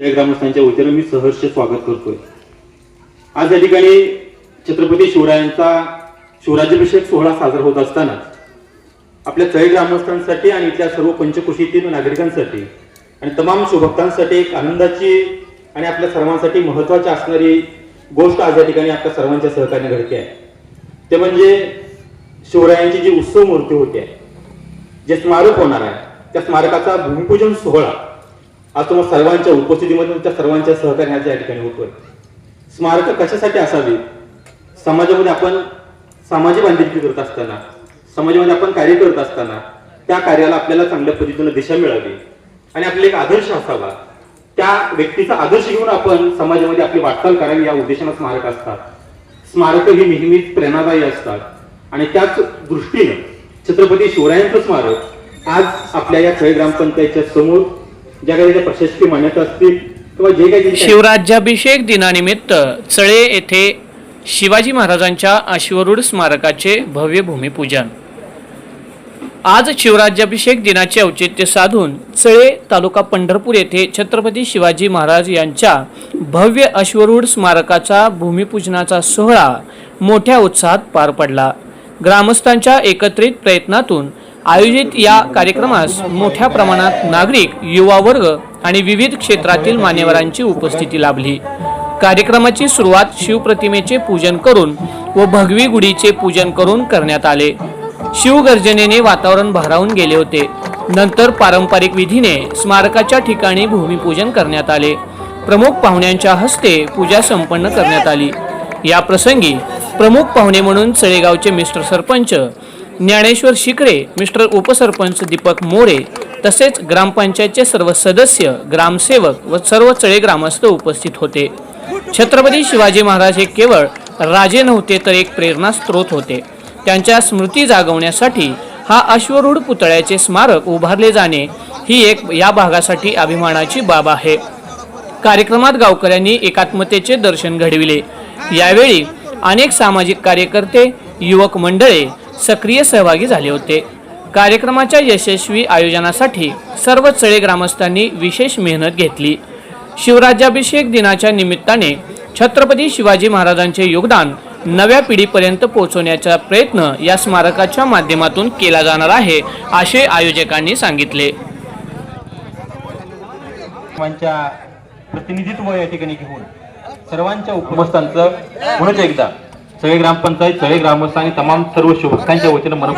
या ग्रामस्थांच्या वतीनं मी सहर्ष स्वागत करतोय. आज या ठिकाणी छत्रपती शिवरायांचा शिवराज्याभिषेक सोहळा साजरा होत असताना आपल्या चळे ग्रामस्थांसाठी आणि इथल्या सर्व पंचकृषीतील नागरिकांसाठी आणि तमाम शिवभक्तांसाठी एक आनंदाची आणि आपल्या सर्वांसाठी महत्वाची असणारी गोष्ट आज या ठिकाणी आपल्या सर्वांच्या सहकार्याने घडते आहे. ते म्हणजे शिवरायांची जी उत्सव मूर्ती होती आहे जे स्मारक होणार आहे त्या स्मारकाचा भूमिपूजन सोहळा आज तुम्हाला सर्वांच्या उपस्थितीमध्ये त्या सर्वांच्या सहकार्याने या ठिकाणी होतोय स्मारक कशासाठी असावी समाजामध्ये आपण सामाजिक बांधिलकी करत असताना समाजामध्ये आपण कार्य करत असताना त्या कार्याला आपल्याला चांगल्या पद्धतीनं दिशा मिळावी आणि आपला एक आदर्श असावा. त्या व्यक्तीचा आदर्श घेऊन आपण समाजामध्ये आपली वाटचाल करावी या उद्देशानं स्मारक असतात. स्मारक ही नेहमीच प्रेरणादायी असतात. आणि त्याच दृष्टीनं छत्रपती शिवरायांचं स्मारक आज आपल्या या छळे ग्रामपंचायतच्या समोर ज्या काही त्याच्या प्रशासकीय मान्यता असतील किंवा जे काही शिवराज्याभिषेक दिनानिमित्त चळे येथे शिवाजी महाराजांच्या अश्वरूढ स्मारकाचे भव्य भूमिपूजन. आज शिवराज्याभिषेक दिनाचे औचित्य साधून चळे तालुका पंढरपूर येथे छत्रपती शिवाजी महाराज यांच्या भव्य अश्वरूढ स्मारकाचा भूमिपूजनाचा सोहळा मोठ्या उत्साहात पार पडला. ग्रामस्थांच्या एकत्रित प्रयत्नातून आयोजित या कार्यक्रमास मोठ्या प्रमाणात नागरिक युवा वर्ग आणि विविध क्षेत्रातील मान्यवरांची उपस्थिती लाभली. कार्यक्रमाची सुरुवात शिवप्रतिमेचे पूजन करून व भगवी गुढीचे पूजन करून करण्यात आले. शिवगर्जनेने वातावरण भारावून गेले होते. नंतर पारंपरिक विधीने स्मारकाच्या ठिकाणी भूमिपूजन करण्यात आले. प्रमुख पाहुण्यांच्या हस्ते पूजा संपन्न करण्यात आली. या प्रसंगी प्रमुख पाहुणे म्हणून चळेगावचे मिस्टर सरपंच ज्ञानेश्वर शिकरे मिस्टर उपसरपंच दीपक मोरे तसेच ग्रामपंचायतचे सर्व सदस्य ग्रामसेवक व सर्व चळे ग्रामस्थ उपस्थित होते. छत्रपती शिवाजी महाराज हे केवळ राजे नव्हते तर एक प्रेरणा स्रोत होते. त्यांच्या स्मृती जागवण्यासाठी हा अश्वरूढ पुतळ्याचे स्मारक उभारले जाणे ही एक या भागासाठी अभिमानाची बाब आहे. कार्यक्रमात गावकऱ्यांनी एकात्मतेचे दर्शन घडविले. यावेळी अनेक सामाजिक कार्यकर्ते युवक मंडळे सक्रिय सहभागी झाले होते. कार्यक्रमाच्या यशस्वी आयोजनासाठी सर्व चळे ग्रामस्थांनी विशेष मेहनत घेतली. शिवराज्याभिषेक दिनाच्या निमित्ताने छत्रपती शिवाजी महाराजांचे योगदान नव्या पिढीपर्यंत पोहोचवण्याचा प्रयत्न या स्मारकाच्या माध्यमातून केला जाणार आहे असे आयोजकांनी सांगितले. प्रतिनिधित्व या ठिकाणी घेऊन सर्वांच्या उपस्थितांचं पुन्हा एकदा सगळे ग्रामपंचायत सगळे ग्रामस्थ आणि तमाम सर्व शुभकांच्या वतीनं मन